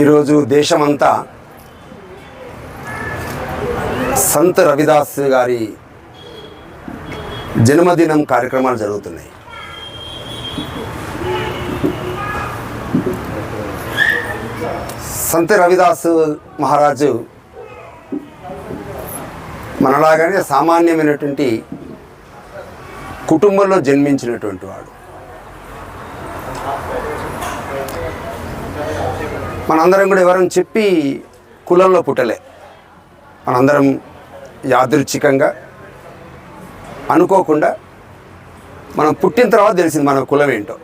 ఈరోజు దేశమంతా సంత్ రవిదాస్ గారి జన్మదినం కార్యక్రమాలు జరుగుతున్నాయి. సంత్ రవిదాస్ మహారాజు మనలాగానే సామాన్యమైనటువంటి కుటుంబంలో జన్మించినటువంటి వాడు. మనందరం కూడా ఎవరని చెప్పి కులంలో పుట్టలే. మనందరం యాదృచ్ఛికంగా అనుకోకుండా మనం పుట్టిన తర్వాత తెలిసింది మన కులం ఏంటో.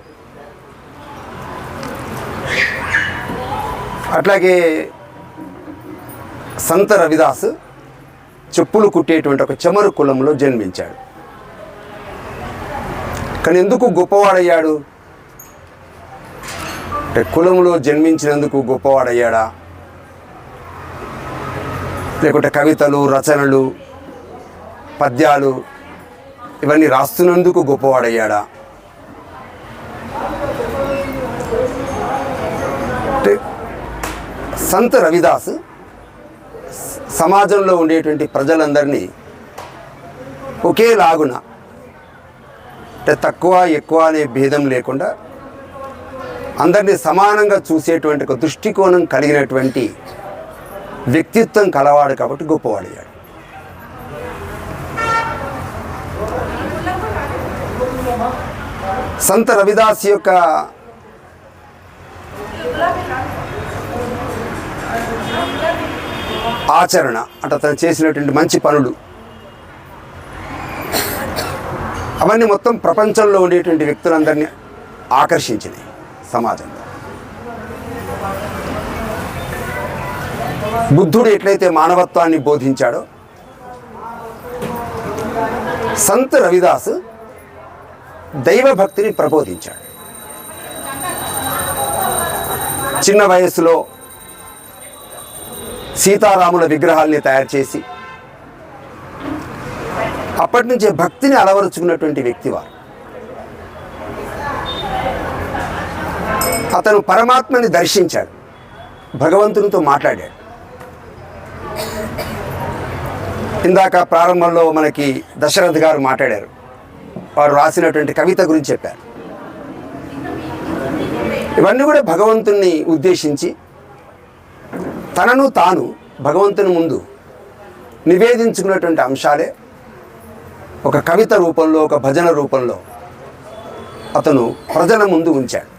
అట్లాగే సంత రవిదాస్ చెప్పులు కుట్టేటువంటి ఒక చమరు కులంలో జన్మించాడు. కానీ ఎందుకు గొప్పవాడయ్యాడు? అంటే కులంలో జన్మించినందుకు గొప్పవాడయ్యాడా? లేకుంటే కవితలు రచనలు పద్యాలు ఇవన్నీ రాస్తున్నందుకు గొప్పవాడయ్యాడా? అంటే సంత రవిదాస్ సమాజంలో ఉండేటువంటి ప్రజలందరినీ ఒకేలాగున అంటే తక్కువ ఎక్కువ అనే భేదం లేకుండా అందరినీ సమానంగా చూసేటువంటి ఒక దృష్టికోణం కలిగినటువంటి వ్యక్తిత్వం కలవాడు కాబట్టి గొప్పవాడయ్యాడు సంత రవిదాస్ యొక్క ఆచరణ అంటే అతను చేసినటువంటి మంచి పనులు అవన్నీ మొత్తం ప్రపంచంలో ఉండేటువంటి వ్యక్తులందరినీ ఆకర్షించినాయి. సమాజంలో. బుద్ధుడు ఎట్లయితే మానవత్వాన్ని బోధించాడో సంత్ రవిదాస్ దైవభక్తిని ప్రబోధించాడు. చిన్న వయస్సులో సీతారాముల విగ్రహాల్ని తయారు చేసి అప్పటి నుంచే భక్తిని అలవరుచుకున్నటువంటి వ్యక్తి అతను పరమాత్మని దర్శించాడు. భగవంతునితో మాట్లాడాడు. ఇందాక ప్రారంభంలో మనకి దశరథ్ గారు మాట్లాడారు. వారు రాసినటువంటి కవిత గురించి చెప్పారు. ఇవన్నీ కూడా భగవంతుణ్ణి ఉద్దేశించి తనను తాను భగవంతుని ముందు నివేదించుకున్నటువంటి అంశాలే ఒక కవిత రూపంలో ఒక భజన రూపంలో అతను ప్రజల ముందు ఉంచాడు.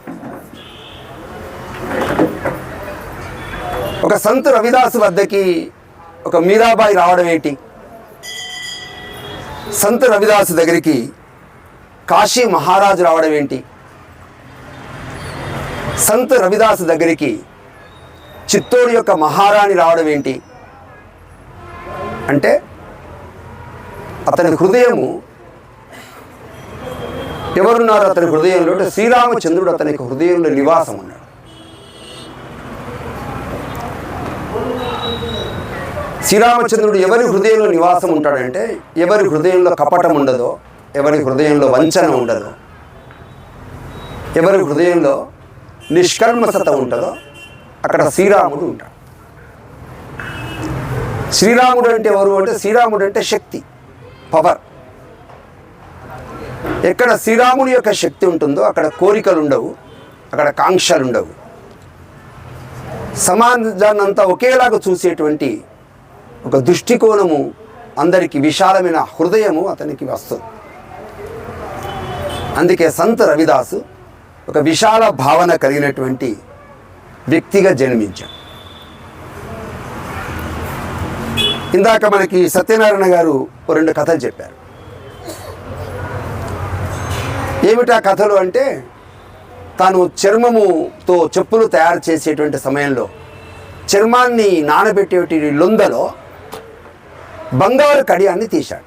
ఒక సంత్ రవిదాసు వద్దకి ఒక మీరాబాయి రావడం ఏంటి? సంత్ రవిదాసు దగ్గరికి కాశీ మహారాజు రావడం ఏంటి? సంత్ రవిదాసు దగ్గరికి చిత్తూరు యొక్క మహారాణి రావడం ఏంటి? అంటే అతని హృదయము ఎవరున్నారు అతని హృదయంలో? అంటే శ్రీరామచంద్రుడు అతని హృదయంలో నివాసం ఉన్నాడు శ్రీరామచంద్రుడు ఎవరి హృదయంలో నివాసం ఉంటాడంటే ఎవరి హృదయంలో కపటం ఉండదో ఎవరి హృదయంలో వంచన ఉండదో ఎవరి హృదయంలో నిష్కర్మసత ఉంటుందో అక్కడ శ్రీరాముడు ఉంటాడు. శ్రీరాముడు అంటే ఎవరు అంటే శ్రీరాముడు అంటే శక్తి పవర్. ఎక్కడ శ్రీరాముడి యొక్క శక్తి ఉంటుందో అక్కడ కోరికలు ఉండవు అక్కడ కాంక్షలు ఉండవు సమాజాన్నంతా ఒకేలాగా చూసేటువంటి ఒక దృష్టికోణము అందరికి విశాలమైన హృదయము అతనికి వస్తుంది. అందుకే సంత రవిదాసు ఒక విశాల భావన కలిగినటువంటి వ్యక్తిగా జన్మించాడు. ఇందాక మనకి సత్యనారాయణ గారు ఓ రెండు కథలు చెప్పారు. ఏమిటా కథలు అంటే తాను చర్మముతో చెప్పులు తయారు చేసేటువంటి సమయంలో చర్మాన్ని నానబెట్టేటి లొందలో బంగారు కడియాన్ని తీశాడు.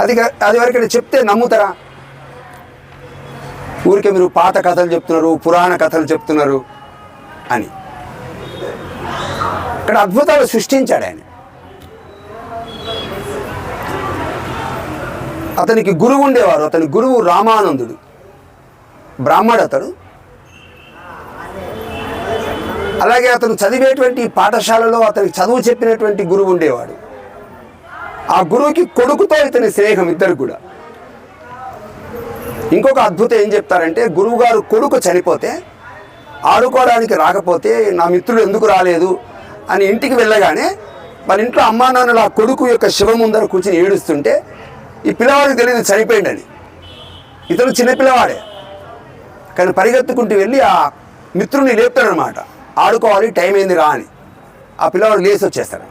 అది అది ఎవరికైనా చెప్తే నమ్ముతారా? ఊరికే మీరు పాత కథలు చెప్తున్నారు పురాణ కథలు చెప్తున్నారు అని. ఇక్కడ అద్భుతాలు సృష్టించాడు ఆయన. అతనికి గురువు ఉండేవారు అతని గురువు రామానందుడు. బ్రాహ్మడు అతడు అలాగే అతను చదివేటువంటి పాఠశాలలో అతనికి చదువు చెప్పినటువంటి గురువు ఉండేవాడు. ఆ గురువుకి కొడుకుతో ఇతని స్నేహం ఇద్దరు కూడా. ఇంకొక అద్భుతం ఏం చెప్తారంటే గురువుగారు కొడుకు చనిపోతే ఆడుకోవడానికి రాకపోతే నా మిత్రుడు ఎందుకు రాలేదు? అని ఇంటికి వెళ్ళగానే మన ఇంట్లో అమ్మా నాన్నలు ఆ కొడుకు యొక్క శివం ముందర కూర్చొని ఏడుస్తుంటే ఈ పిల్లవాడికి తెలియదు చనిపోయిండని ఇతను చిన్న పిల్లవాడే. కానీ పరిగెత్తుకుంటూ వెళ్ళి ఆ మిత్రుని లేపుతాడనమాట ఆడుకోవాలి టైం ఏంది రా అని. ఆ పిల్లవాడు లేచి వచ్చేస్తాడు.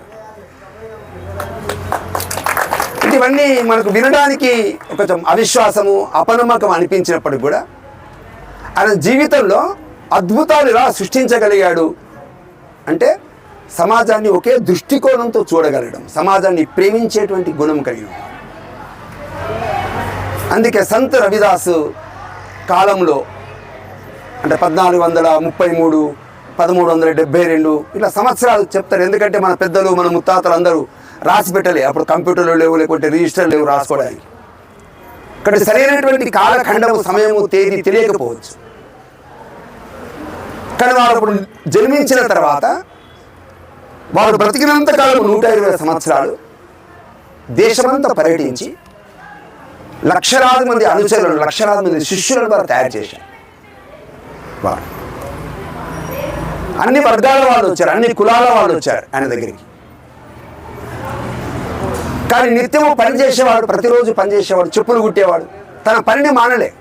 ఇవన్నీ మనకు వినడానికి కొంచెం అవిశ్వాసము అపనమ్మకం అనిపించినప్పటికి కూడా ఆయన జీవితంలో అద్భుతాలు ఎలా సృష్టించగలిగాడు అంటే సమాజాన్ని ఒకే దృష్టికోణంతో చూడగలగడం సమాజాన్ని ప్రేమించేటువంటి గుణం కలిగిన అందుకే సంత్ రవిదాసు కాలంలో అంటే పద్నాలుగు వందల ముప్పై మూడు పదమూడు వందల డెబ్బై రెండు ఇలా సంవత్సరాలు చెప్తారు. ఎందుకంటే మన పెద్దలు మన ముత్తాతలు అందరూ రాసి పెట్టలే. అప్పుడు కంప్యూటర్లు లేవు లేకుంటే రిజిస్టర్ లేవు రాసుకోవడానికి. ఇక్కడ సరైనటువంటి కాలఖండము సమయము తేదీ తెలియకపోవచ్చు. కానీ వారు అప్పుడు జన్మించిన తర్వాత వారు బ్రతికినంత కాలం నూట ఇరవై సంవత్సరాలు దేశమంతా పర్యటించి లక్షలాది మంది అనుచరులను లక్షలాది మంది శిష్యులను వారు తయారు చేశారు. వారు. అన్ని వర్గాల వాళ్ళు వచ్చారు అన్ని కులాల వాళ్ళు వచ్చారు ఆయన దగ్గరికి. కానీ నిత్యము పని చేసేవాడు ప్రతిరోజు పనిచేసేవాడు చెప్పులు కుట్టేవాడు తన పనిని మానలే.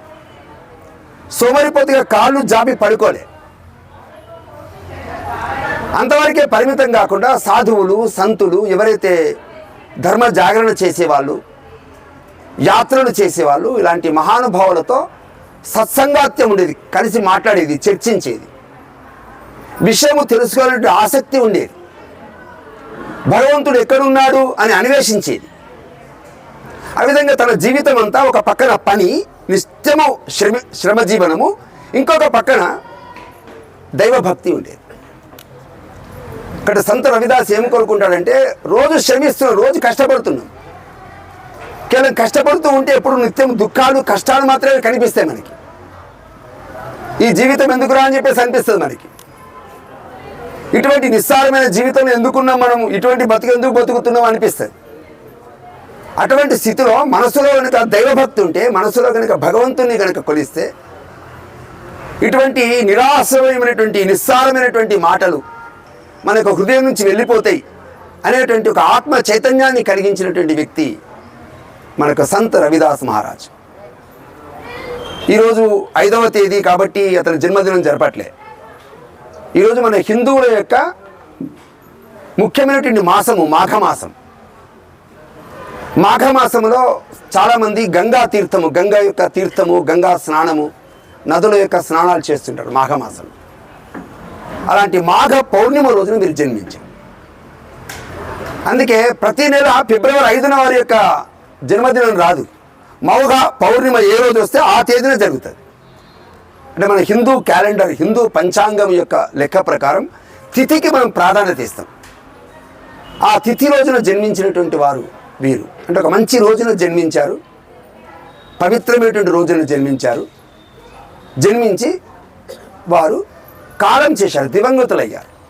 సోమరిపోతుగా కాళ్ళు జాబి పడుకోలే. అంతవరకే పరిమితం కాకుండా సాధువులు సంతులు ఎవరైతే ధర్మ జాగరణ చేసేవాళ్ళు యాత్రలు చేసేవాళ్ళు ఇలాంటి మహానుభావులతో సత్సంగాత్యం ఉండేది కలిసి మాట్లాడేది చర్చించేది. విషయము తెలుసుకోవాలంటే ఆసక్తి ఉండేది. భగవంతుడు ఎక్కడున్నాడు అని అన్వేషించేది. ఆ విధంగా తన జీవితం అంతా ఒక పక్కన పని నిత్యము శ్రమ శ్రమజీవనము ఇంకొక పక్కన దైవభక్తి ఉండేది. ఇక్కడ సంత రవిదాస్ ఏం కోరుకుంటాడంటే రోజు శ్రమిస్తున్నాం రోజు కష్టపడుతున్నాం. కేవలం కష్టపడుతూ ఉంటే ఎప్పుడు నిత్యం దుఃఖాలు కష్టాలు మాత్రమే కనిపిస్తాయి మనకి. ఈ జీవితం ఎందుకురా అని చెప్పేసి అనిపిస్తుంది మనకి. ఇటువంటి నిస్సారమైన జీవితం ఎందుకున్నాం మనం ఇటువంటి బతుకు ఎందుకు బతుకుతున్నాం అనిపిస్తుంది. అటువంటి స్థితిలో మనసులో కనుక దైవభక్తి ఉంటే మనసులో కనుక భగవంతుని కనుక కొలిస్తే ఇటువంటి నిరాశమైనటువంటి నిస్సారమైనటువంటి మాటలు మన యొక్క హృదయం నుంచి వెళ్ళిపోతాయి అనేటువంటి ఒక ఆత్మ చైతన్యాన్ని కలిగించినటువంటి వ్యక్తి మనకు సంత్ రవిదాస్ మహారాజ్. ఈరోజు ఐదవ తేదీ కాబట్టి అతని జన్మదినం జరపట్లే. ఈరోజు మన హిందువుల యొక్క ముఖ్యమైనటువంటి మాసము మాఘమాసం. మాఘమాసంలో చాలామంది గంగా తీర్థము గంగా యొక్క తీర్థము గంగా స్నానము నదుల యొక్క స్నానాలు చేస్తుంటారు మాఘమాసం. అలాంటి మాఘ పౌర్ణిమ రోజున మీరు జన్మించారు. అందుకే ప్రతి నెల ఫిబ్రవరి ఐదున వారి యొక్క జన్మదినం రాదు. మౌఘ పౌర్ణిమ ఏ రోజు వస్తే ఆ తేదీన జరుగుతుంది. అంటే మన హిందూ క్యాలెండర్ హిందూ పంచాంగం యొక్క లెక్క ప్రకారం తిథికి మనం ప్రాధాన్యత ఇస్తాం. ఆ తిథి రోజున జన్మించినటువంటి వారు వీరు. అంటే ఒక మంచి రోజున జన్మించారు. పవిత్రమైనటువంటి రోజున జన్మించారు. జన్మించి వారు కాలం చేశారు దివంగతులయ్యారు.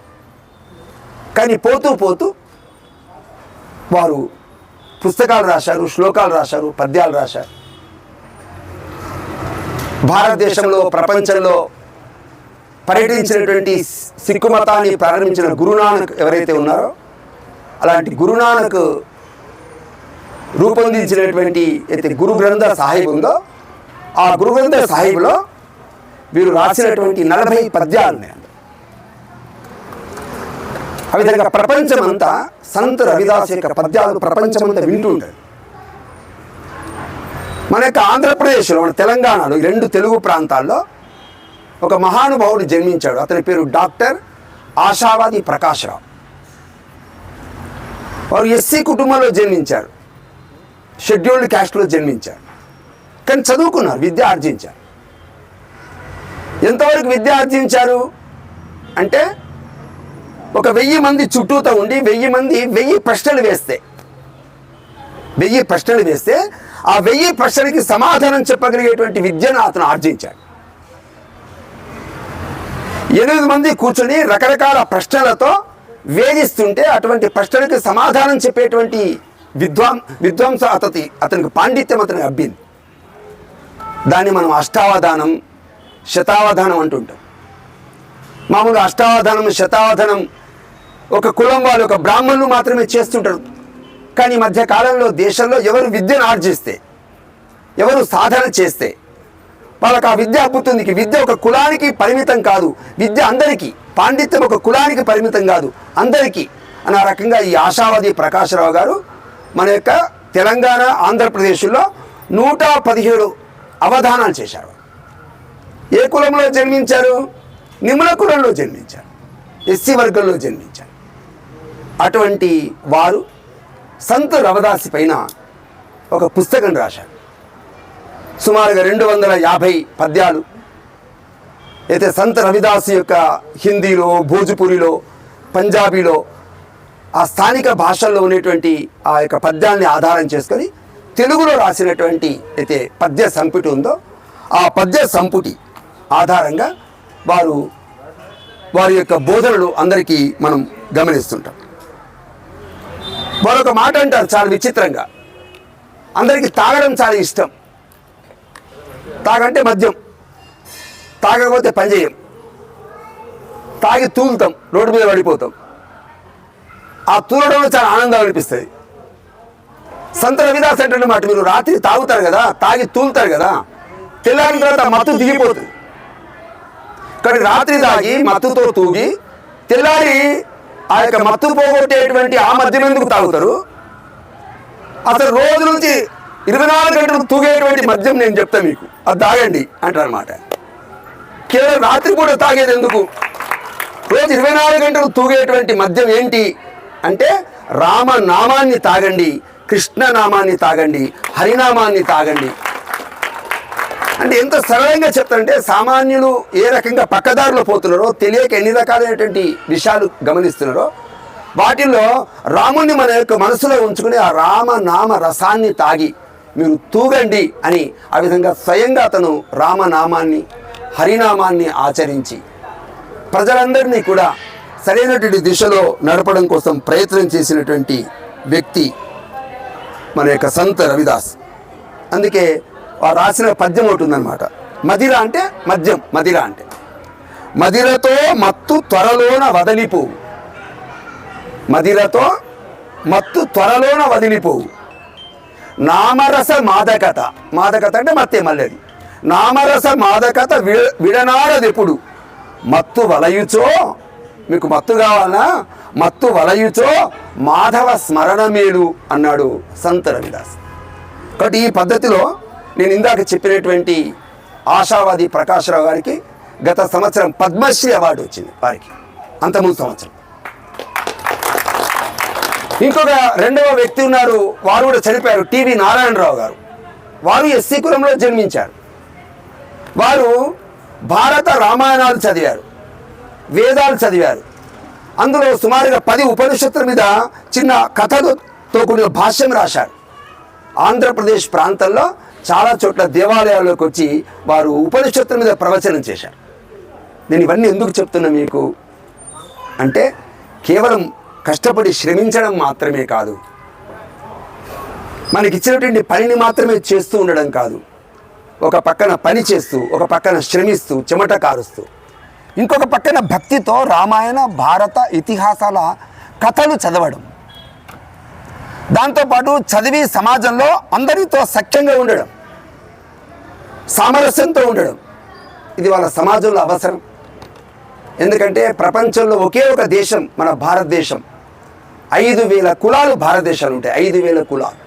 కానీ పోతూ పోతూ వారు పుస్తకాలు రాశారు శ్లోకాలు రాశారు పద్యాలు రాశారు. భారతదేశంలో ప్రపంచంలో పర్యటించినటువంటి సిక్కు మతాన్ని ప్రారంభించిన గురునానక్ ఎవరైతే ఉన్నారో అలాంటి గురునానక్ రూపొందించినటువంటి అయితే గురు గ్రంథ సాహిబ్ ఉందో ఆ గురు గ్రంథ సాహిబ్లో వీరు రాసినటువంటి నలభై పద్యాలు ఉన్నాయి ఆ విధంగా ప్రపంచమంతా సంత్ రవిదాస్ యొక్క పద్యాలు ప్రపంచమంతా వింటూ ఉంటారు మన యొక్క ఆంధ్రప్రదేశ్లో మన తెలంగాణలో ఈ రెండు తెలుగు ప్రాంతాల్లో ఒక మహానుభావుడు జన్మించాడు. అతని పేరు డాక్టర్ ఆశావాది ప్రకాశ్రావు. వారు ఎస్సీ కుటుంబంలో జన్మించారు. షెడ్యూల్డ్ క్యాస్ట్లో జన్మించారు. కానీ చదువుకున్నారు విద్య ఆర్జించారు. ఎంతవరకు విద్య ఆర్జించారు? అంటే ఒక వెయ్యి మంది చుట్టూతో ఉండి వెయ్యి మంది వెయ్యి ప్రశ్నలు వేస్తే వెయ్యి ప్రశ్నలు వేస్తే ఆ వెయ్యి ప్రశ్నలకి సమాధానం చెప్పగలిగేటువంటి విద్యను అతను ఆర్జించాడు. ఎనిమిది మంది కూర్చొని రకరకాల ప్రశ్నలతో వేధిస్తుంటే అటువంటి ప్రశ్నలకి సమాధానం చెప్పేటువంటి విద్వాం విద్వాంస అతని అతనికి పాండిత్యం అతనికి అబ్బింది. దాన్ని మనం అష్టావధానం శతావధానం అంటుంటాం. మామూలుగా అష్టావధానం శతావధానం ఒక కులం వాళ్ళు ఒక బ్రాహ్మణులు మాత్రమే చేస్తుంటారు. కానీ ఈ మధ్య కాలంలో దేశంలో ఎవరు విద్యను ఆర్జిస్తే ఎవరు సాధన చేస్తే వాళ్ళకి ఆ విద్య అబ్బుతుంది విద్య ఒక కులానికి పరిమితం కాదు. విద్య అందరికీ పాండిత్యం ఒక కులానికి పరిమితం కాదు. అందరికీ. అన్న రకంగా ఈ ఆశావాది ప్రకాశరావు గారు మన యొక్క తెలంగాణ ఆంధ్రప్రదేశ్లో నూట పదిహేడు అవధానాలు చేశారు. ఏ కులంలో జన్మించారు? నిమ్న కులంలో జన్మించారు. ఎస్సీ వర్గంలో జన్మించారు. అటువంటి వారు సంత రవదాసి పైన ఒక పుస్తకం రాశారు. సుమారుగా రెండు వందల యాభై పద్యాలు. అయితే సంత రవిదాస్ యొక్క హిందీలో భోజ్పురిలో పంజాబీలో ఆ స్థానిక భాషల్లో ఉన్నటువంటి ఆ యొక్క పద్యాల్ని ఆధారం చేసుకొని తెలుగులో రాసినటువంటి అయితే పద్య సంపుటి ఉందో ఆ పద్య సంపుటి ఆధారంగా వారు వారి యొక్క బోధనలు అందరికీ మనం గమనిస్తుంటాం. మరొక మాట అంటారు చాలా విచిత్రంగా. అందరికీ తాగడం చాలా ఇష్టం. తాగంటే మద్యం. తాగకపోతే పనిచేయం తాగి తూలుతాం రోడ్డు మీద పడిపోతాం. ఆ తూలడంలో చాలా ఆనందం అనిపిస్తుంది. సంత రవిదాస్ అంటే మాట మీరు రాత్రి తాగుతారు కదా తాగి తూలుతారు కదా తెల్లారిన తర్వాత మత్తు దిగిపోతుంది. కానీ రాత్రి తాగి మత్తుతో తూగి తెల్లారి ఆ యొక్క మత్తు పోగొట్టేటువంటి ఆ మద్యం ఎందుకు తాగుతారు? అసలు రోజు నుంచి ఇరవై నాలుగు గంటలు తూగేటువంటి మద్యం నేను చెప్తా మీకు. అది తాగండి అంటారనమాట కేవలం రాత్రి కూడా తాగేది ఎందుకు? రోజు ఇరవై నాలుగు గంటలు తూగేటువంటి మద్యం ఏంటి? అంటే రామ నామాన్ని తాగండి కృష్ణ నామాన్ని తాగండి హరినామాన్ని తాగండి. అంటే ఎంత సరళంగా చెప్తారంటే సామాన్యులు ఏ రకంగా పక్కదారిలో పోతున్నారో తెలియక ఎన్ని రకాలైనటువంటి విషయాలు గమనిస్తున్నారో వాటిల్లో రాముణ్ణి మన యొక్క మనసులో ఉంచుకుని ఆ రామ నామ రసాన్ని తాగి మీరు తూగండి అని ఆ విధంగా స్వయంగా అతను రామనామాన్ని హరినామాన్ని ఆచరించి ప్రజలందరినీ కూడా సరైనటువంటి దిశలో నడపడం కోసం ప్రయత్నం చేసినటువంటి వ్యక్తి మన యొక్క సంత రవిదాస్. అందుకే రాసిన పద్యం ఒకటి ఉందన్నమాట. మదిర అంటే మద్యం మదిర అంటే. మదిరతో మత్తు త్వరలోన వదిలిపోవు. మదిరతో మత్తు త్వరలోన వదిలిపోవు. నామరస మాదకత. మాదకత అంటే మత్తే మల్లెది. నామరస మాదకత విడ విడనాడదెప్పుడు? మత్తు వలయుచో మీకు మత్తు కావాలనా మత్తు వలయుచో మాధవ స్మరణ మేలు అన్నాడు సంత రవిదాస్. కాబట్టి ఈ పద్ధతిలో నేను ఇందాక చెప్పినటువంటి ఆశావాది ప్రకాశ్రావు గారికి గత సంవత్సరం పద్మశ్రీ అవార్డు వచ్చింది వారికి. అంతకుముందు సంవత్సరం. ఇంకొక రెండవ వ్యక్తి ఉన్నారు వారు కూడా చనిపోయారు టీవీ నారాయణరావు గారు. వారు ఎస్సీ కులంలో జన్మించారు. వారు భారత రామాయణాలు చదివారు వేదాలు చదివారు. అందులో సుమారుగా పది ఉపనిషత్తుల మీద చిన్న కథలతో కూడిన భాష్యం రాశారు. ఆంధ్రప్రదేశ్ ప్రాంతంలో చాలా చోట్ల దేవాలయాల్లోకి వచ్చి వారు ఉపనిషత్తుల మీద ప్రవచనం చేశారు. నేను ఇవన్నీ ఎందుకు చెప్తున్నా మీకు? అంటే కేవలం కష్టపడి శ్రమించడం మాత్రమే కాదు. మనకి ఇచ్చినటువంటి పనిని మాత్రమే చేస్తూ ఉండడం కాదు. ఒక పక్కన పని చేస్తూ ఒక పక్కన శ్రమిస్తూ చెమట కారుస్తూ ఇంకొక పక్కన భక్తితో రామాయణ భారత ఇతిహాసాల కథలు చదవడం. దాంతోపాటు చదివి సమాజంలో అందరితో సఖ్యంగా ఉండడం సామరస్యంతో ఉండడం ఇది వాళ్ళ సమాజంలో అవసరం. ఎందుకంటే ప్రపంచంలో ఒకే ఒక దేశం మన భారతదేశం. ఐదు వేల కులాలు భారతదేశాలు ఉంటాయి ఐదు వేల కులాలు.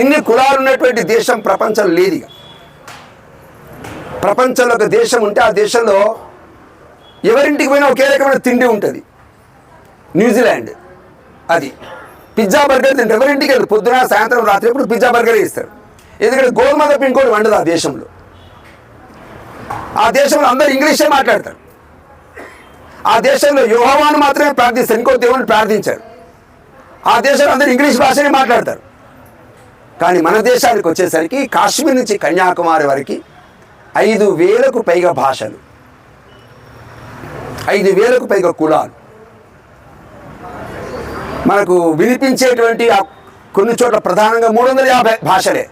ఇన్ని కులాలు ఉన్నటువంటి దేశం ప్రపంచం లేదు ప్రపంచంలో ఒక దేశం ఉంటే ఆ దేశంలో ఎవరింటికి పోయినా ఒకే రకమైన తిండి ఉంటుంది. న్యూజిలాండ్ అది. పిజ్జా బర్గర్ తింటారు. ఎవరింటికి వెళ్ళి పొద్దున సాయంత్రం రాత్రి ఎప్పుడు పిజ్జా బర్గర్ ఇస్తారు. ఎందుకంటే గోధుమ తప్ప ఇంకోటి వండదు ఆ దేశంలో. ఆ దేశంలో అందరూ ఇంగ్లీషే మాట్లాడతారు. ఆ దేశంలో యోహవాను మాత్రమే ప్రార్థిస్తారు. ఇంకో దేవుని ప్రార్థించారు. ఆ దేశంలో అందరూ ఇంగ్లీష్ భాషనే మాట్లాడతారు. కానీ మన దేశానికి వచ్చేసరికి కాశ్మీర్ నుంచి కన్యాకుమారి వరకు ఐదు వేలకు పైగా భాషలు. ఐదు వేలకు పైగా కులాలు. మనకు వినిపించేటువంటి కొన్ని చోట్ల ప్రధానంగా మూడు వందల యాభై భాషలే.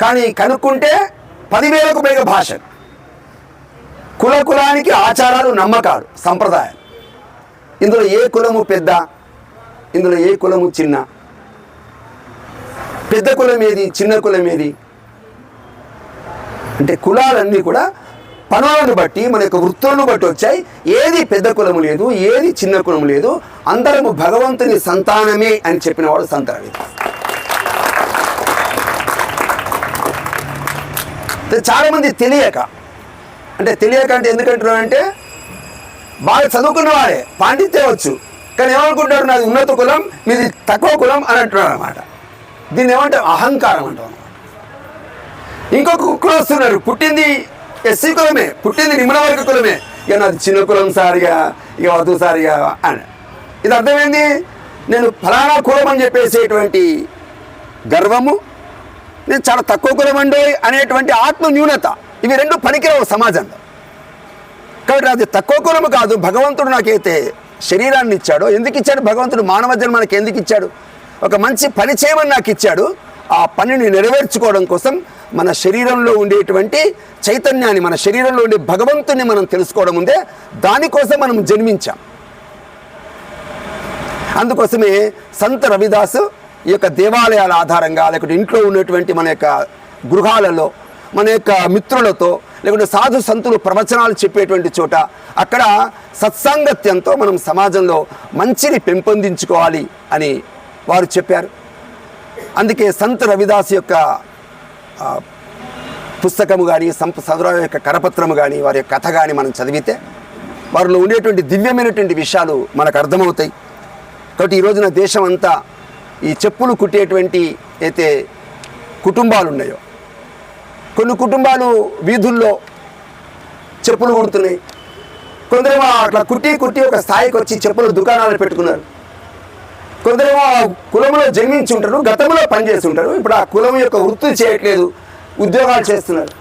కానీ కనుక్కుంటే పదివేలకు పైగా భాషలు కుల కులానికి ఆచారాలు నమ్మకాలు సంప్రదాయాలు. ఇందులో ఏ కులము పెద్ద ఇందులో ఏ కులము చిన్న? పెద్ద కులం ఏది చిన్న కులం ఏది అంటే కులాలన్నీ కూడా పనులను బట్టి మన యొక్క వృత్తులను బట్టి వచ్చాయి. ఏది పెద్ద కులము లేదు ఏది చిన్న కులము లేదు. అందరము భగవంతుని సంతానమే అని చెప్పిన వాడు సంతానమే. చాలామంది తెలియక అంటే తెలియక అంటే ఎందుకంటున్నారంటే బాగా చదువుకున్న వాడే పాండిత్యం వచ్చు కానీ ఏమనుకుంటారు నాది ఉన్నత కులం మీది తక్కువ కులం అని అంటున్నారు అనమాట దీన్ని ఏమంటారు? అహంకారం అంటాం ఇంకొక కుక్కలు వస్తున్నారు. పుట్టింది ఎస్సీ కులమే పుట్టింది నిమ్న వర్గ కులమే. ఇక నాది చిన్న కులం సారిగా ఇక వద్దు సారిగా అని. ఇది అర్థమైంది? నేను ఫలానా కులం అని చెప్పేసేటువంటి గర్వము నేను చాలా తక్కువ కులం అండి అనేటువంటి ఆత్మ న్యూనత. ఇవి రెండు పనికిరావు సమాజంలో. కాబట్టి అది తక్కువ కులము కాదు భగవంతుడు నాకైతే శరీరాన్ని ఇచ్చాడో. ఎందుకు ఇచ్చాడు? భగవంతుడు మానవ జన్మనికి ఎందుకు ఇచ్చాడు? ఒక మంచి పని చేయమని నాకు ఇచ్చాడు. ఆ పనిని నెరవేర్చుకోవడం కోసం మన శరీరంలో ఉండేటువంటి చైతన్యాన్ని మన శరీరంలో ఉండే భగవంతుని మనం తెలుసుకోవడం ఉందే దానికోసం మనం జన్మించాం. అందుకోసమే సంత రవిదాసు ఈ యొక్క దేవాలయాల ఆధారంగా లేకుంటే ఇంట్లో ఉన్నటువంటి మన యొక్క గృహాలలో మన యొక్క మిత్రులతో లేకుంటే సాధు సంతులు ప్రవచనాలు చెప్పేటువంటి చోట అక్కడ సత్సాంగత్యంతో మనం సమాజంలో మంచిని పెంపొందించుకోవాలి అని వారు చెప్పారు. అందుకే సంత రవిదాస్ యొక్క పుస్తకము కానీ సంప సదురాల యొక్క కరపత్రము కానీ వారి యొక్క కథ కానీ మనం చదివితే వారిలో ఉండేటువంటి దివ్యమైనటువంటి విషయాలు మనకు అర్థమవుతాయి. కాబట్టి ఈ రోజున దేశం అంతా ఈ చెప్పులు కుట్టేటువంటి అయితే కుటుంబాలు ఉన్నాయో కొన్ని కుటుంబాలు వీధుల్లో చెప్పులు కుడుతున్నాయి. కొందరేమో అట్లా కుట్టి కుట్టి ఒక స్థాయికి వచ్చి చెప్పుల దుకాణాలు పెట్టుకున్నారు. కొందరేమో ఆ కులంలో జన్మించి ఉంటారు గతంలో పనిచేసి ఉంటారు ఇప్పుడు ఆ కులం యొక్క వృత్తి చేయట్లేదు ఉద్యోగాలు చేస్తున్నారు.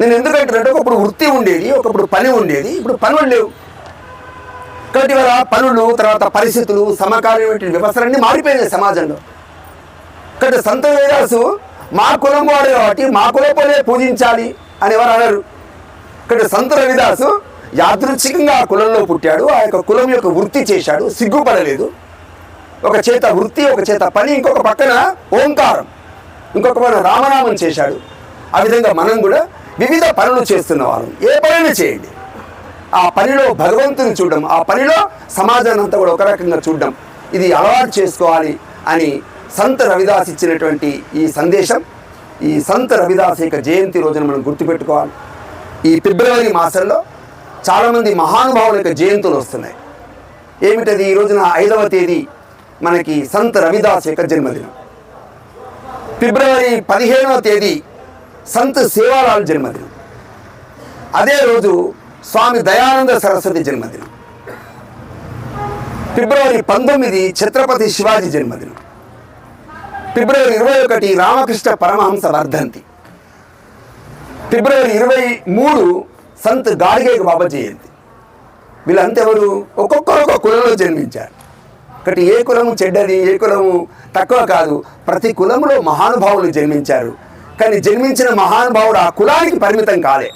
నేను ఎందుకంటే ఒకప్పుడు వృత్తి ఉండేది ఒకప్పుడు పని ఉండేది ఇప్పుడు పనులు లేవు. కాబట్టి ఇవాళ పనులు తర్వాత పరిస్థితులు సమకాలీనటువంటి వ్యవస్థలన్నీ మారిపోయినాయి సమాజంలో. కాబట్టి సంత వేదాసు మా కులం వాడు కాబట్టి మా కులపోలే పూజించాలి అని ఎవరు అనరు. ఇక్కడ సంత రవిదాసు యాదృచ్ఛికంగా ఆ కులంలో పుట్టాడు ఆ యొక్క కులం యొక్క వృత్తి చేశాడు సిగ్గుపడలేదు. ఒక చేత వృత్తి ఒక చేత పని ఇంకొక పక్కన ఓంకారం. ఇంకొక పక్కన రామనామం చేశాడు. ఆ విధంగా మనం కూడా వివిధ పనులు చేస్తున్న వాళ్ళం. ఏ పనైనా చేయండి? ఆ పనిలో భగవంతుని చూడడం ఆ పనిలో సమాజాన్ని అంతా కూడా ఒక రకంగా చూడడం. ఇది అలవాటు చేసుకోవాలి అని సంత రవిదాస్ ఇచ్చినటువంటి ఈ సందేశం. ఈ సంత రవిదాస్ యొక్క జయంతి రోజున మనం గుర్తుపెట్టుకోవాలి. ఈ ఫిబ్రవరి మాసంలో చాలామంది మహానుభావుల యొక్క జయంతులు వస్తున్నాయి. ఏమిటది? ఈ రోజున ఐదవ తేదీ మనకి సంత్ రవిదాస్ యొక్క జన్మదినం. ఫిబ్రవరి పదిహేనవ తేదీ సంత్ సేవాలాల్ జన్మదినం. అదే రోజు స్వామి దయానంద సరస్వతి జన్మదినం. ఫిబ్రవరి పంతొమ్మిది ఛత్రపతి శివాజీ జన్మదినం. ఫిబ్రవరి ఇరవై ఒకటి రామకృష్ణ పరమహంస వర్ధంతి. ఫిబ్రవరి ఇరవై మూడు సంత్ గాడిగే బాబా జయంతి. వీళ్ళంతా ఎవరు ఒక్కొక్కరు ఒక కులంలో జన్మించారు. ఒకటి ఏ కులము చెడ్డది ఏ కులము తక్కువ కాదు. ప్రతి కులంలో మహానుభావులు జన్మించారు. కానీ జన్మించిన మహానుభావుడు ఆ కులానికి పరిమితం కాలే.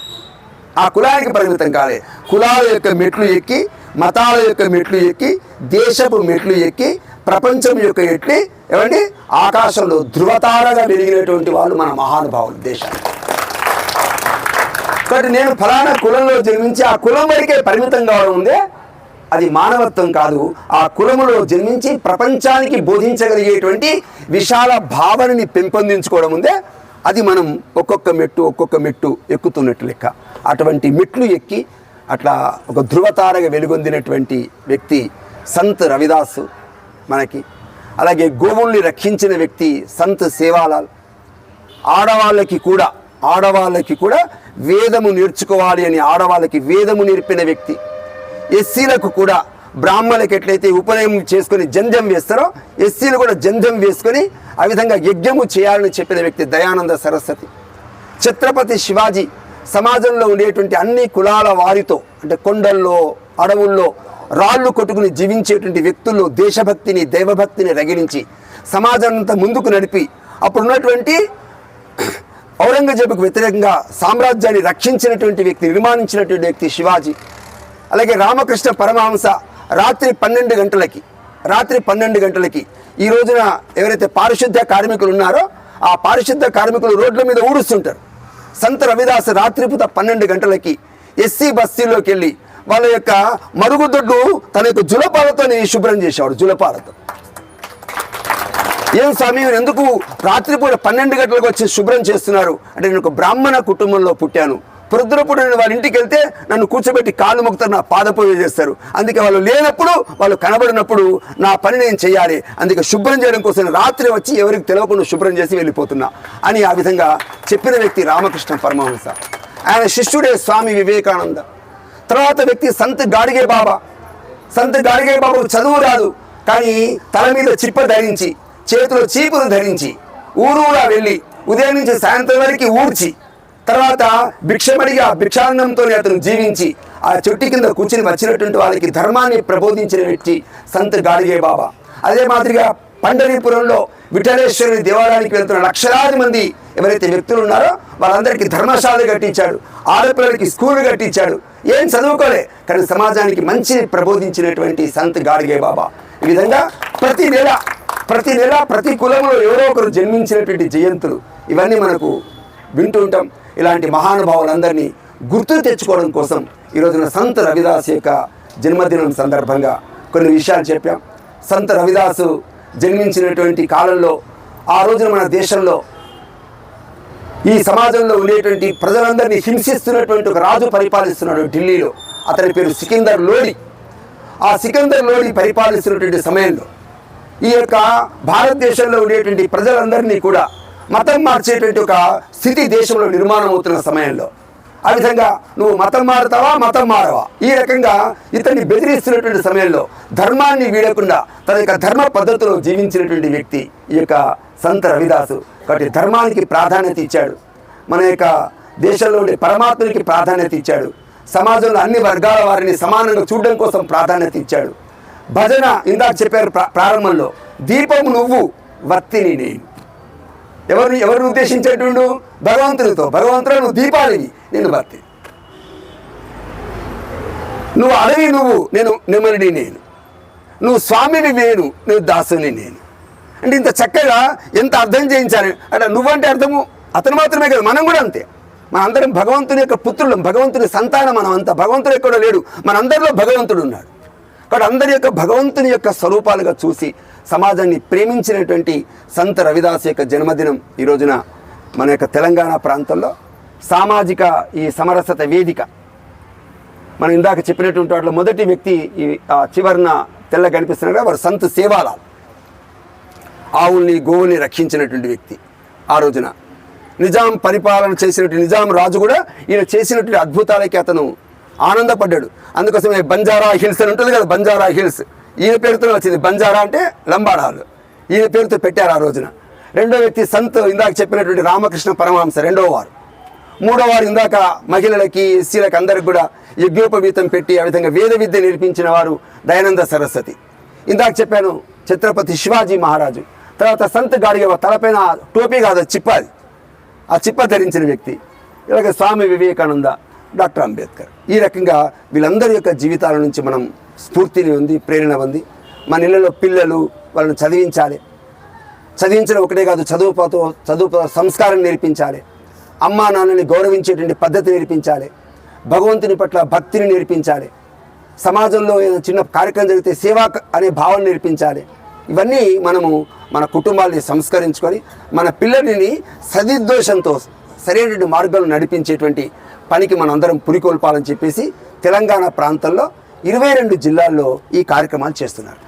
ఆ కులానికి పరిమితం కాలే. కులాల యొక్క మెట్లు ఎక్కి మతాల యొక్క మెట్లు ఎక్కి దేశపు మెట్లు ఎక్కి ప్రపంచం యొక్క ఎక్కి ఏమండి? ఆకాశంలో ధృవతారగా వెలిగినటువంటి వాళ్ళు మన మహానుభావులు దేశాలు కాబట్టి నేను ఫలానా కులంలో జన్మించి ఆ కులం వరకే పరిమితం కావడం ఉందే అది మానవత్వం కాదు. ఆ కులములో జన్మించి ప్రపంచానికి బోధించగలిగేటువంటి విశాల భావనని పెంపొందించుకోవడం ఉందే అది మనం ఒక్కొక్క మెట్టు ఒక్కొక్క మెట్టు ఎక్కుతున్నట్టు లెక్క. అటువంటి మెట్లు ఎక్కి అట్లా ఒక ధృవతారగా వెలుగొందినటువంటి వ్యక్తి సంత్ రవిదాసు మనకి. అలాగే గోవుల్ని రక్షించిన వ్యక్తి సంత్ సేవాలాల్. ఆడవాళ్ళకి కూడా ఆడవాళ్ళకి కూడా వేదము నేర్చుకోవాలి అని ఆడవాళ్ళకి వేదము నేర్పిన వ్యక్తి. ఎస్సీలకు కూడా బ్రాహ్మణులకు ఎట్లయితే ఉపనయం చేసుకొని జంజం వేస్తారో ఎస్సీలు కూడా జంజం వేసుకొని ఆ విధంగా యజ్ఞము చేయాలని చెప్పిన వ్యక్తి దయానంద సరస్వతి. ఛత్రపతి శివాజీ సమాజంలో ఉండేటువంటి అన్ని కులాల వారితో అంటే కొండల్లో అడవుల్లో రాళ్ళు కొట్టుకుని జీవించేటువంటి వ్యక్తుల్లో దేశభక్తిని దైవభక్తిని రగిలించి సమాజాన్నంతా ముందుకు నడిపి అప్పుడున్నటువంటి ఔరంగజేబుకు వ్యతిరేకంగా సామ్రాజ్యాన్ని రక్షించినటువంటి వ్యక్తి నిర్మాణించినటువంటి వ్యక్తి శివాజీ. అలాగే రామకృష్ణ పరమహంస రాత్రి పన్నెండు గంటలకి రాత్రి పన్నెండు గంటలకి ఈ రోజున ఎవరైతే పారిశుద్ధ్య కార్మికులు ఉన్నారో ఆ పారిశుద్ధ్య కార్మికులు రోడ్ల మీద ఊడుస్తుంటారు. సంత రవిదాస్ రాత్రిపూట పన్నెండు గంటలకి ఎస్సీ బస్తీలోకి వెళ్ళి వాళ్ళ యొక్క మరుగుదొడ్డు తన యొక్క జులపాలతోనే శుభ్రం చేసేవాడు జులపాలతో. ఏం స్వామి ఎందుకు రాత్రిపూట పన్నెండు గంటలకు వచ్చి శుభ్రం చేస్తున్నారు? అంటే నేను ఒక బ్రాహ్మణ కుటుంబంలో పుట్టాను. ప్రొద్దునప్పుడు నేను వాళ్ళ ఇంటికి వెళ్తే నన్ను కూర్చోబెట్టి కాళ్ళు మొక్కుతారు నా పాదపూజ చేస్తారు. అందుకే వాళ్ళు లేనప్పుడు వాళ్ళు కనబడినప్పుడు నా పని నేను చేయాలి. అందుకే శుభ్రం చేయడం కోసం రాత్రి వచ్చి ఎవరికి తెలియకుండా శుభ్రం చేసి వెళ్ళిపోతున్నా అని ఆ విధంగా చెప్పిన వ్యక్తి రామకృష్ణ పరమహంస. ఆయన శిష్యుడే స్వామి వివేకానంద. తర్వాత వ్యక్తి సంత్ గాడిగే బాబా. సంత్ గాడిగే బాబు చదువు రాదు కానీ తల మీద చిప్ప ధరించి చేతిలో చీపులు ధరించి ఊరూరా వెళ్ళి ఉదయం నుంచి సాయంత్రం వరకు ఊడ్చి తర్వాత భిక్షమడిగా భిక్షాన్నంతో అతను జీవించి ఆ చెట్టు కింద కూర్చుని వచ్చినటువంటి వాళ్ళకి ధర్మాన్ని ప్రబోధించిన వ్యక్తి సంత్ గాడిగే బాబా. అదే మాదిరిగా పండరీపురంలో విఠలేశ్వరుని దేవాలయానికి వెళ్తున్న లక్షలాది మంది ఎవరైతే వ్యక్తులు ఉన్నారో వాళ్ళందరికీ ధర్మశాల కట్టించాడు ఆడపిల్లలకి స్కూల్ కట్టించాడు. ఏం చదువుకోలే కానీ సమాజానికి మంచి ప్రబోధించినటువంటి సంత్ గాడిగే బాబా. ఈ విధంగా ప్రతి నెల ప్రతి నెల ప్రతి కులంలో ఎవరో ఒకరు జన్మించినటువంటి జయంతులు. ఇవన్నీ మనకు వింటూ ఉంటాం. ఇలాంటి మహానుభావులందరినీ గుర్తు తెచ్చుకోవడం కోసం ఈ రోజున సంత రవిదాస్ యొక్క జన్మదినం సందర్భంగా కొన్ని విషయాలు చెప్పాం. సంత రవిదాసు జన్మించినటువంటి కాలంలో ఆ రోజున మన దేశంలో ఈ సమాజంలో ఉండేటువంటి ప్రజలందరినీ హింసిస్తున్నటువంటి ఒక రాజు పరిపాలిస్తున్నాడు ఢిల్లీలో. అతని పేరు సికిందర్ లోడి. ఆ సికిందర్ లోడి పరిపాలిస్తున్నటువంటి సమయంలో ఈ యొక్క భారతదేశంలో ఉండేటువంటి ప్రజలందరినీ కూడా మతం మార్చేటువంటి ఒక స్థితి దేశంలో నిర్మాణం అవుతున్న సమయంలో. ఆ విధంగా నువ్వు మతం మారుతావా మతం మారవా? ఈ రకంగా ఇతన్ని బెదిరిస్తున్నటువంటి సమయంలో ధర్మాన్ని వీడకుండా తన యొక్క ధర్మ పద్ధతిలో జీవించినటువంటి వ్యక్తి ఈ యొక్క సంత రవిదాసు. కాబట్టి ధర్మానికి ప్రాధాన్యత ఇచ్చాడు. మన యొక్క దేశంలో ఉండే పరమాత్మనికి ప్రాధాన్యత ఇచ్చాడు. సమాజంలో అన్ని వర్గాల వారిని సమానంగా చూడడం కోసం ప్రాధాన్యత ఇచ్చాడు. భజన ఇందాక చెప్పారు ప్రారంభంలో దీపం నువ్వు వత్తిని నేను. ఎవరు ఎవరిని ఉద్దేశించేటుండు భగవంతునితో భగవంతుడు నువ్వు దీపాలివి. నేను భక్తి నువ్వు అడవి నువ్వు నేను నెమ్మదిని నేను. నువ్వు స్వామిని నేను నువ్వు దాసుని నేను. అంటే ఇంత చక్కగా ఎంత అర్థం చేయించాలి అంటే నువ్వంటే అర్థము. అతను మాత్రమే కాదు మనం కూడా అంతే. మనందరం భగవంతుని యొక్క పుత్రులం భగవంతుని సంతానం మనం అంతా భగవంతుడు ఎక్కడో లేడు. మనందరిలో భగవంతుడు ఉన్నాడు. కాబట్టి అందరి యొక్క భగవంతుని యొక్క స్వరూపాలుగా చూసి సమాజాన్ని ప్రేమించినటువంటి సంత రవిదాస్ యొక్క జన్మదినం ఈ రోజున మన యొక్క తెలంగాణ ప్రాంతంలో. సామాజిక ఈ సమరసత వేదిక. మనం ఇందాక చెప్పినటువంటి వాటిలో మొదటి వ్యక్తి ఈ చివరిన చివరన తెల్ల కనిపిస్తున్నారు వారు సంత సేవాలాల్. ఆవుల్ని గోవుల్ని రక్షించినటువంటి వ్యక్తి ఆ రోజున. నిజాం పరిపాలన చేసినటువంటి నిజాం రాజు కూడా ఈయన చేసినటువంటి అద్భుతాలకి అతను ఆనందపడ్డాడు. అందుకోసమే బంజారా హిల్స్ అని ఉంటుంది కదా బంజారా హిల్స్. ఈయన పేరుతో వచ్చింది బంజారా అంటే లంబాడాలు. ఈయన పేరుతో పెట్టారు ఆ రోజున. రెండో వ్యక్తి సంత్ ఇందాక చెప్పినటువంటి రామకృష్ణ పరమహంస రెండో వారు. మూడో వారు ఇందాక మహిళలకి ఎస్సీలకు అందరికి కూడా యజ్ఞోపవీతం పెట్టి ఆ విధంగా వేద విద్య నేర్పించిన వారు దయానంద సరస్వతి. ఇందాక చెప్పాను ఛత్రపతి శివాజీ మహారాజు. తర్వాత సంత్ గాడిగ తలపైన టోపీ కాదు చిప్ప అది. ఆ చిప్ప ధరించిన వ్యక్తి. ఇలాగ స్వామి వివేకానంద. డాక్టర్ అంబేద్కర్. ఈ రకంగా వీళ్ళందరి యొక్క జీవితాల నుంచి మనం స్ఫూర్తిని ఉంది ప్రేరణ ఉంది. మన ఇళ్ళలో పిల్లలు వాళ్ళని చదివించాలి. చదివించడం ఒకటే కాదు చదువుతో చదువు సంస్కారం నేర్పించాలి. అమ్మా నాన్నని గౌరవించేటువంటి పద్ధతి నేర్పించాలి. భగవంతుని పట్ల భక్తిని నేర్పించాలి. సమాజంలో ఏదైనా చిన్న కార్యక్రమం జరిగితే సేవా అనే భావన నేర్పించాలి. ఇవన్నీ మనము మన కుటుంబాన్ని సంస్కరించుకొని మన పిల్లల్ని సదిద్దోషంతో సరైనటువంటి మార్గాలు నడిపించేటువంటి పనికి మనం అందరం పురికొల్పాలని చెప్పేసి తెలంగాణ ప్రాంతంలో ఇరవై రెండు జిల్లాల్లో ఈ కార్యక్రమాలు చేస్తున్నారు.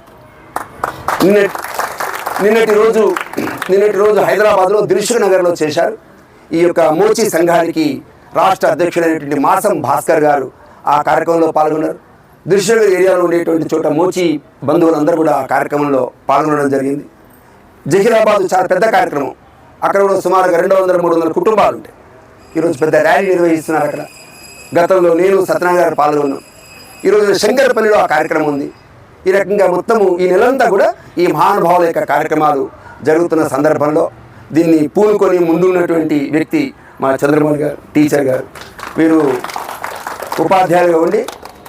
నిన్నటి నిన్నటి రోజు నిన్నటి రోజు హైదరాబాద్లో దిల్షుక్ నగర్లో చేశారు. ఈ యొక్క మోచి సంఘానికి రాష్ట్ర అధ్యక్షుడైనటువంటి మాసం భాస్కర్ గారు ఆ కార్యక్రమంలో పాల్గొన్నారు. దిల్షుక్ ఏరియాలో ఉండేటువంటి చోట మోచి బంధువులందరూ కూడా ఆ కార్యక్రమంలో పాల్గొనడం జరిగింది. జహీరాబాద్ చాలా పెద్ద కార్యక్రమం. అక్కడ కూడా సుమారుగా రెండు వందల మూడు వందల కుటుంబాలు ఉంటాయి ఈరోజు పెద్ద ర్యాలీ నిర్వహిస్తున్నారు అక్కడ. గతంలో నేను సత్యనారాయణ గారు పాల్గొన్నాం. ఈరోజు శంకరపల్లిలో ఆ కార్యక్రమం ఉంది. ఈ రకంగా మొత్తము ఈ నెలంతా కూడా ఈ మహానుభావుల యొక్క కార్యక్రమాలు జరుగుతున్న సందర్భంలో దీన్ని పూనుకొని ముందున్నటువంటి వ్యక్తి మా చంద్రమౌళి గారు టీచర్ గారు. వీరు ఉపాధ్యాయులుగా ఉండి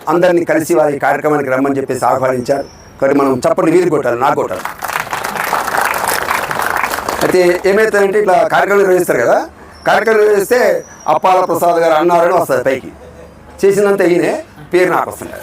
అందరినీ కలిసి వారి కార్యక్రమానికి రమ్మని చెప్పేసి ఆహ్వానించారు. కానీ మనం చప్పటి వీరు కొట్టాలి నా కొట్టాలి. అయితే ఏమవుతుందంటే ఇట్లా కార్యక్రమం నిర్వహిస్తారు కదా. కార్యక్రమం నిర్వహిస్తే అప్పాల ప్రసాద్ గారు అన్నారని వస్తుంది పైకి. చేసినంత ఈయనే పేరు నాకు వస్తుంది